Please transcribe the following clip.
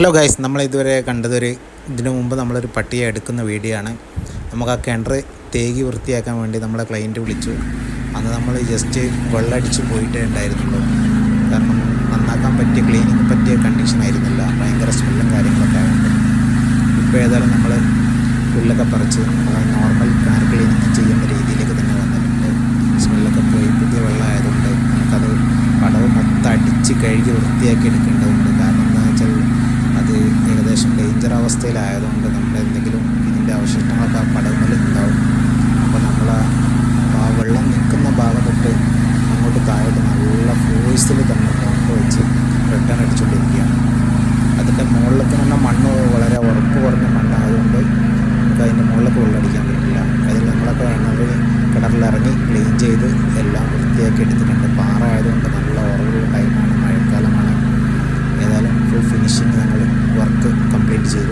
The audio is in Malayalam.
ഹലോ ഗൈസ് നമ്മൾ ഇതുവരെ കണ്ടതൊരു ഇതിനു മുമ്പ് നമ്മളൊരു പട്ടിയെ എടുക്കുന്ന വീഡിയോ ആണ്. നമുക്ക് ആ കിണർ തേകി വൃത്തിയാക്കാൻ വേണ്ടി നമ്മളെ ക്ലയന്റ് വിളിച്ചു. അന്ന് നമ്മൾ ജസ്റ്റ് വെള്ളമടിച്ച് പോയിട്ടേ ഉണ്ടായിരുന്നുള്ളൂ. കാരണം നന്നാക്കാൻ പറ്റിയ ക്ലീനിങ് പറ്റിയ കണ്ടീഷൻ ആയിരുന്നില്ല. ഭയങ്കര സ്മെല്ലും കാര്യങ്ങളൊക്കെ ആയതുകൊണ്ട്. ഇപ്പോൾ ഏതായാലും നമ്മൾ പുല്ലൊക്കെ പറിച്ച് നോർമൽ കാർ ക്ലീനിങ് ചെയ്യുന്ന രീതിയിലേക്ക് തന്നെ വന്നിട്ടുണ്ട്. സ്മെല്ലൊക്കെ പോയി. പുതിയ വെള്ളമായതുകൊണ്ട് നമുക്കത് പടവ് മൊത്തം അടിച്ച് കഴുകി വൃത്തിയാക്കി എടുക്കേണ്ടതുണ്ട്. കാരണം അവസ്ഥയിലായതുകൊണ്ട് നമ്മൾ എന്തെങ്കിലും ഇതിന്റെ അവശിഷ്ടങ്ങളൊക്കെ ആ പടങ്ങളിൽ ഉണ്ടാവും. അപ്പോൾ നമ്മൾ ആ വെള്ളം നിൽക്കുന്ന ഭാഗം തൊട്ട് അങ്ങോട്ട് താഴോട്ട് നല്ല ഫോഴ്സിൽ തന്നെ മോട്ടർ വെച്ച് റിട്ടേൺ അടിച്ചുകൊണ്ടിരിക്കുകയാണ് അതിന്റെ മുകളിലൊക്കെ തന്നെ മണ്ണ് വളരെ ഉറപ്പ് കുറഞ്ഞ മണ്ണായതുകൊണ്ട് നമുക്ക് അതിന്റെ മുകളിലൊക്കെ വെള്ളമടിക്കാൻ പറ്റില്ല. അതിൽ നമ്മളൊക്കെ വേണമെങ്കിൽ കിണറിലിറങ്ങി ക്ലീൻ ചെയ്ത് എല്ലാം വൃത്തിയാക്കി എടുത്തിട്ടുണ്ട്. പാറ ആയതുകൊണ്ട് നല്ല ഉറവുള്ള ടൈമാണ് മഴക്കാലമാണ്. ഏതായാലും ഫുൾ ഫിനിഷിങ് ഞങ്ങൾ വർക്ക് കംപ്ലീറ്റ് ചെയ്തു.